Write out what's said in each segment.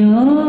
ಜೋ ಜೋ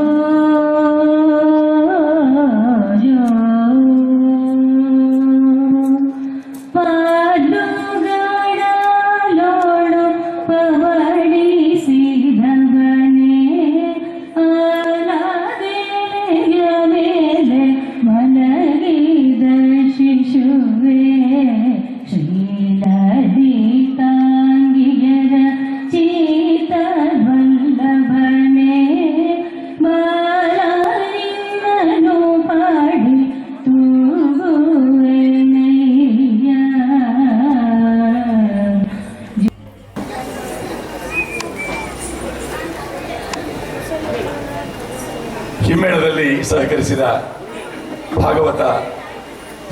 ಸಹಕರಿಸಿದ ಭಾಗವತ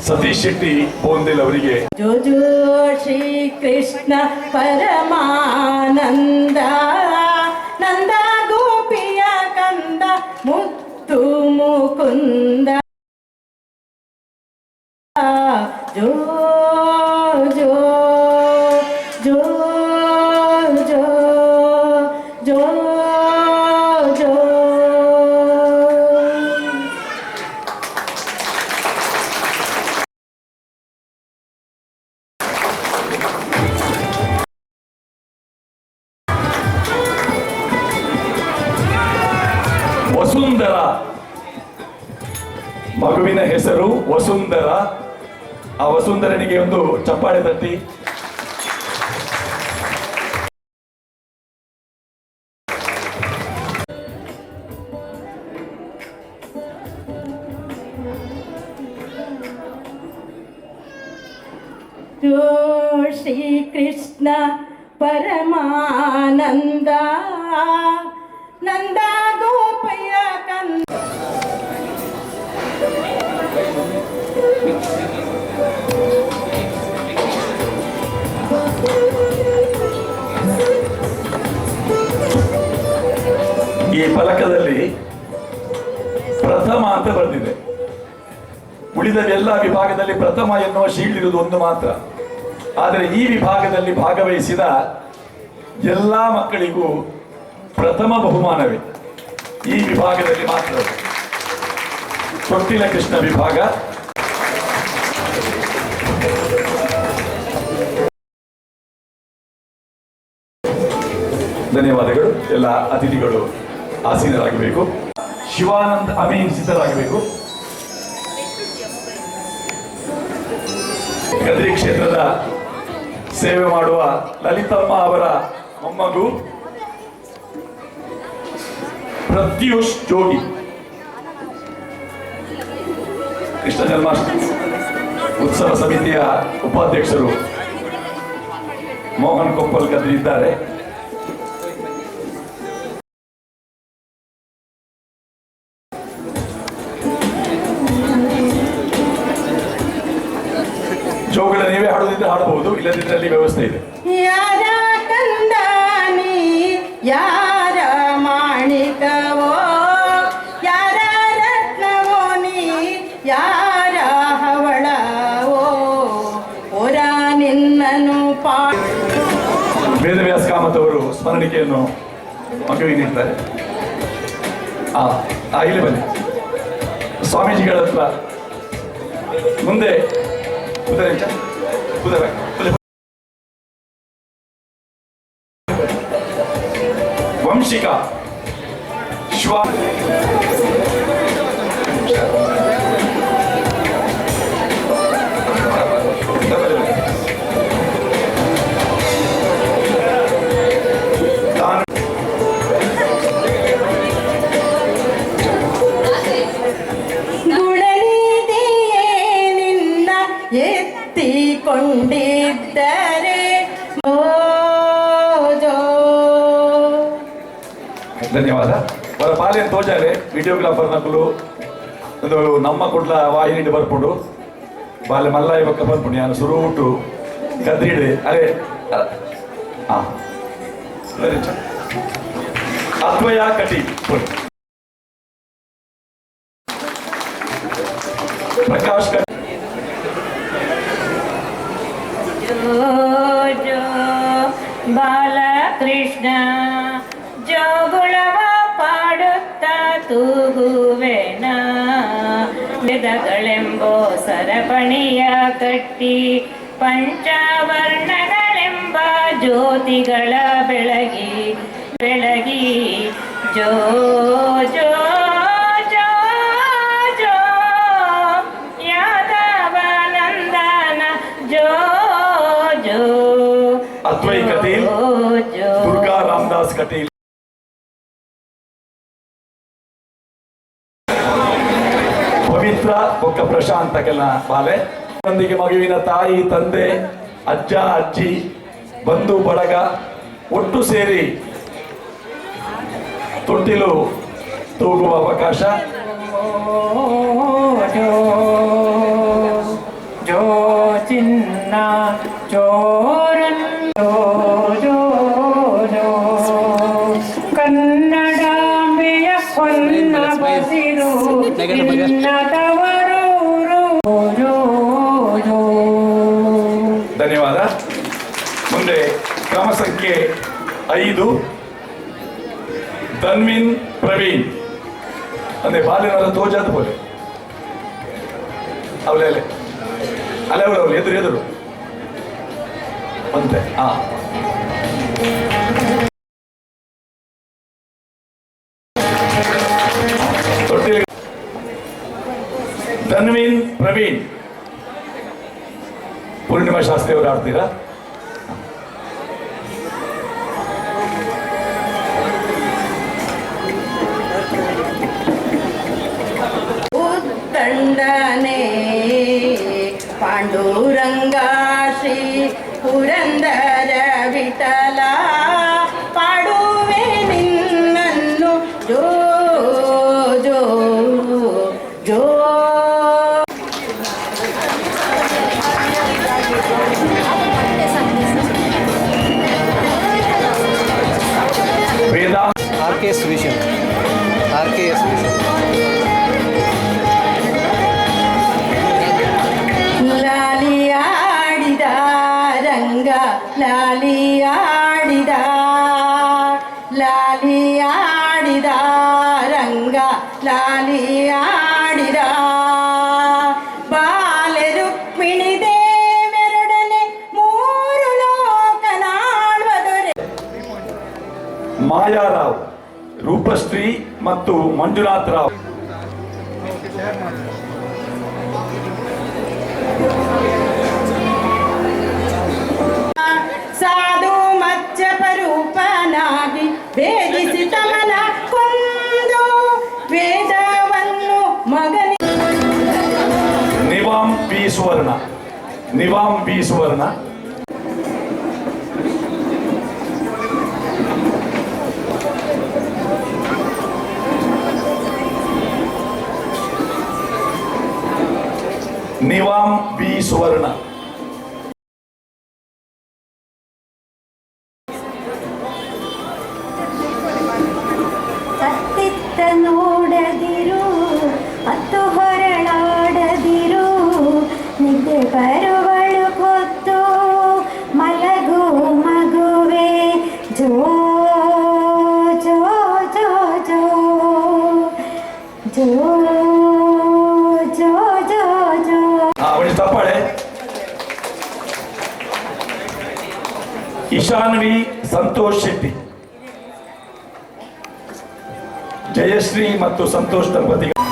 ಸತೀಶ್ ಶೆಟ್ಟಿ ಬೋಂದಿಲ್ ಅವರಿಗೆ. ಜೋ ಜೋ ಶ್ರೀ ಕೃಷ್ಣ ಪರಮಾನಂದ ನಂದ ವಸುಂಧರನಿಗೆ ಒಂದು ಚಪ್ಪಾಳೆ ತಟ್ಟಿ ಜೋ ಶ್ರೀ ಕೃಷ್ಣ ಪರಮಾನಂದ ನಂದ ಫಲಕದಲ್ಲಿ ಪ್ರಥಮ ಅಂತ ಬರೆದಿದೆ. ಉಳಿದ ಎಲ್ಲ ವಿಭಾಗದಲ್ಲಿ ಪ್ರಥಮ ಎನ್ನುವ ಶೀಲ್ಡ್ ಇರುವುದು ಒಂದು ಮಾತ್ರ. ಆದರೆ ಈ ವಿಭಾಗದಲ್ಲಿ ಭಾಗವಹಿಸಿದ ಎಲ್ಲ ಮಕ್ಕಳಿಗೂ ಪ್ರಥಮ ಬಹುಮಾನವೇ. ಈ ವಿಭಾಗದಲ್ಲಿ ಮಾತ್ರ ತೊಟ್ಟಿಲ ಕೃಷ್ಣ ವಿಭಾಗ. ಧನ್ಯವಾದಗಳು. ಎಲ್ಲ ಅತಿಥಿಗಳು. ಆಸೀನರಾಗಬೇಕು. ಶಿವಾನಂದ್ ಅಮೀನ್ ಸಿದ್ಧರಾಗಬೇಕು. ಗದ್ರಿ ಕ್ಷೇತ್ರದ ಸೇವೆ ಮಾಡುವ ಲಲಿತಮ್ಮ ಅವರ ಮೊಮ್ಮಗು ಪ್ರತ್ಯೂಷ್ ಜೋಗಿ. ಕೃಷ್ಣ ಜನ್ಮಾಷ್ಟಮಿ ಉತ್ಸವ ಸಮಿತಿಯ ಉಪಾಧ್ಯಕ್ಷರು ಮೋಹನ್ ಕೊಪ್ಪಲ್ ಕದ್ರಿ ಅಲ್ಲಿ ವ್ಯವಸ್ಥೆ ಇದೆ. ಯಾರ ಕಂದಾನಿ ಯಾರ ಮಾಣಿಕವೋ ಯಾರ ರತ್ನವೋ ನೀ ಯಾರ ಹವಳವೋ ಹೊರ ನಿನ್ನನು ಪಾ ವೇದವ್ಯಾಸ ಕಾಮತವರು ಅವರು ಸ್ಮರಣಿಕೆಯನ್ನು ಮಗುವಿಗೆ ನೀಡ್ತಾರೆ. ಆ ಇಲ್ಲಿ ಬನ್ನಿ. ಸ್ವಾಮೀಜಿಗಳ ಹತ್ರ ಮುಂದೆ ಕುದುರೆ 뭡니까? 슈아. ಮೋಜೋ. ಧನ್ಯವಾದ. ಅವರ ಪಾಲಿನ ತೋಜಾರೆ ವಿಡಿಯೋಗ್ರಾಫರ್ ನಕಲು ಒಂದು ನಮ್ಮ ಕುಡ್ಲ ವಾಹಿನಿ ಬರ್ಪುಂಡು. ಬಾಲೆ ಮಲ್ಲ ಇವಕ್ಕ ಬರ್ಪುಂಡು. ನಾನು ಸುರುಟು ಕದ್ರಿಡೆ ಅರೆ ಚ. ಅದ್ವಯ ಕಟಿ. ಪ್ರಕಾಶ್ ಕಟಿ ಸರಪಣಿಯ ಕಟ್ಟಿ ಪಂಚವರ್ಣಗಳೆಂಬ ಜ್ಯೋತಿಗಳ ಬೆಳಗಿ ಬೆಳಗಿ ಜೋ ಜೋ ಪವಿತ್ರ ಬೊಕ್ಕ ಪ್ರಶಾಂತ ಕೆಲ ಬಾಲೆ. ಒಂದಿಗೆ ಮಗುವಿನ ತಾಯಿ, ತಂದೆ, ಅಜ್ಜ, ಅಜ್ಜಿ, ಬಂಧು, ಬಳಗ, ಒಟ್ಟು ಸೇರಿ ತೊಟ್ಟಿಲು ತೂಗುವ ಅವಕಾಶ. ಜೋ ಚಿನ್ನ ಚೋರನ್ ಜೋ ಜೋ ಜೋ ಕನ್ನಡಾಂಬೆಯ ಧನ್ಯವಾದ. ಮುಂದೆ ಕ್ರಮ ಸಂಖ್ಯೆ ಐದು. ತನ್ವಿನ್ ಪ್ರವೀಣ್. ಅಂದ್ರೆ ಬಾಲ್ಯನಾದ ತೋಜಾದ ಬೋಲೆ ಅವಳೆ ಅಲೆ ಅಲೆ ಅವಳು ಎದುರು ಎದುರು. ಅಂತೆ ಹಾ ನವೀನ್ ಪೂರ್ಣಿಮಾ ಶಾಸ್ತ್ರಿ ಅವರು ಆಡ್ತೀರಾ తండనే పాండురంగ ಮಾಯಾರಾವ್ ರೂಪಶ್ರೀ ಮತ್ತು ಮಂಜುನಾಥ್ ರಾವ್. ಸಾಧು ಮಚ್ಚಪರೂಪನಾಗಿ ಭೇದಿಸಿ ತಮನ ಕೊಂದು ವೇದವನ್ನು ಮಗನಿ Nivam P Suvarna Nivam P Suvarna. Nivam B Suvarna. Ishanvi Santosh Shetty. Jayashree ಮತ್ತು ಸಂತೋಷ್ ದಂಪತಿಗಳು.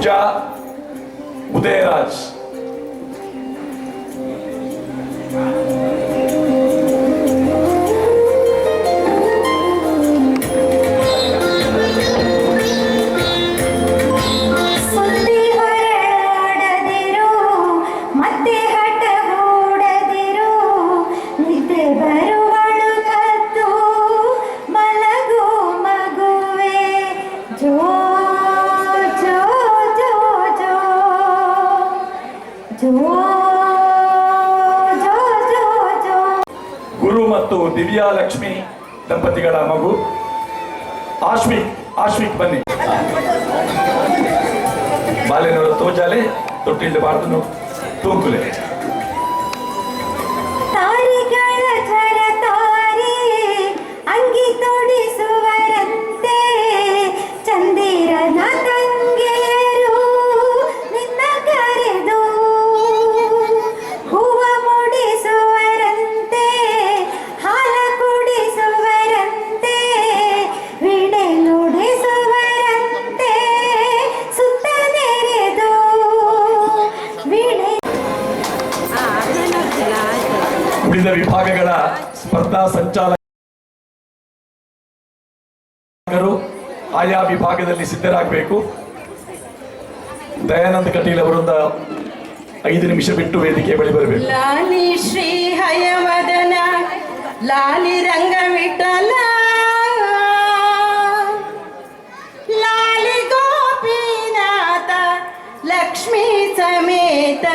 तुमच्या उदयराज। ದಿವ್ಯಾ ಲಕ್ಷ್ಮಿ ದಂಪತಿಗಳ ಮಗು. ಆಶ್ವಿಕ್ ಆಶ್ವಿಕ್ ಬನ್ನಿ. ಬಾಲೆನವರ ತೋಜಾಲೆ ತೊಟ್ಟಿಲ್ಬಾರ್ದು ತೂಕುಲೆ. ಉಳಿದ ವಿಭಾಗಗಳ ಸ್ಪರ್ಧಾ ಸಂಚಾಲಕರು ಆಯಾ ವಿಭಾಗದಲ್ಲಿ ಸಿದ್ಧರಾಗಬೇಕು. ದಯಾನಂದ ಕಟೀಲ್ ಅವರೊಂದ ಐದು ನಿಮಿಷ ಬಿಟ್ಟು ವೇದಿಕೆ ಬಳಿ ಬರಬೇಕು. ಲಾಲಿ ಶ್ರೀ ಹಯವದನ ಲಾಲಿ ರಂಗ ವಿಠಲ ಲಾಲಿ ಗೋಪಿನಾಥ, ಲಕ್ಷ್ಮೀ ಸಮೇತ.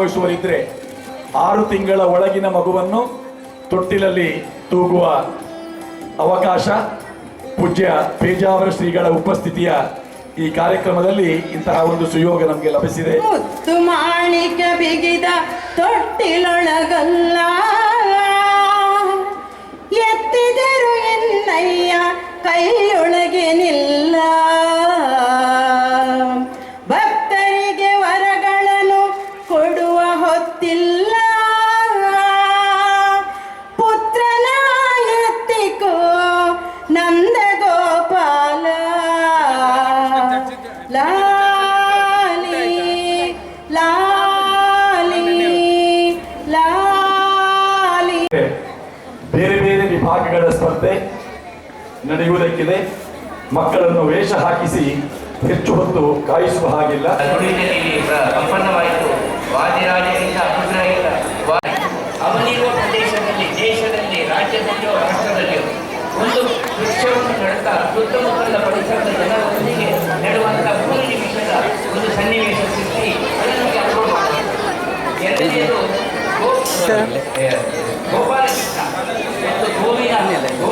ಭಾಗವಹಿಸುವರಿದ್ರೆ ಆರು ತಿಂಗಳ ಒಳಗಿನ ಮಗುವನ್ನು ತೊಟ್ಟಿಲಲ್ಲಿ ತೂಗುವ ಅವಕಾಶ, ಪೂಜ್ಯ ಪೇಜಾವರ ಶ್ರೀಗಳ ಉಪಸ್ಥಿತಿಯ ಈ ಕಾರ್ಯಕ್ರಮದಲ್ಲಿ ಇಂತಹ ಒಂದು ಸುಯೋಗ ನಮಗೆ ಲಭಿಸಿದೆ. ಬಿಗಿದ ತೊಟ್ಟಿಲೊಳಗಲ್ಲ. ನಂದ ಗೋಪಾಲ ಲಾಲಿ ಲಾಲಿ ಲಾಲಿ. ಬೇರೆ ಬೇರೆ ವಿಭಾಗಗಳ ಸ್ಪರ್ಧೆ ನಡೆಯುವುದಕ್ಕಿದೆ. ಮಕ್ಕಳನ್ನು ವೇಷ ಹಾಕಿಸಿ ಹೆಚ್ಚು ಹೊತ್ತು ಕಾಯಿಸುವ ಹಾಗಿಲ್ಲ. ಸಂಪನ್ನವಾಯಿತು. ಅಭಿಪ್ರಾಯದ ವಾ- ಅವನಿರುವ ಪ್ರದೇಶದಲ್ಲಿ ದೇಶದಲ್ಲಿ ರಾಜ್ಯದಲ್ಲಿಯೋ ರಾಷ್ಟ್ರದಲ್ಲಿಯೋ ಒಂದು ವೃಕ್ಷವನ್ನು ನೆಡುತ್ತಾ ಸುತ್ತಮುತ್ತಲ ಪರಿಸರದ ಜನರೊಂದಿಗೆ ನೆಡುವಂಥ ಮೂರು ನಿಮಿಷದ ಒಂದು ಸನ್ನಿವೇಶ ಸೃಷ್ಟಿ ಅದನ್ನು ಅನುಭವ ಮಾಡಿದೆ. ಎರಡನೆಯದು ಗೋಪಾಲಕೃಷ್ಣ. ಮತ್ತು ಗೋವಿನ ಗೋ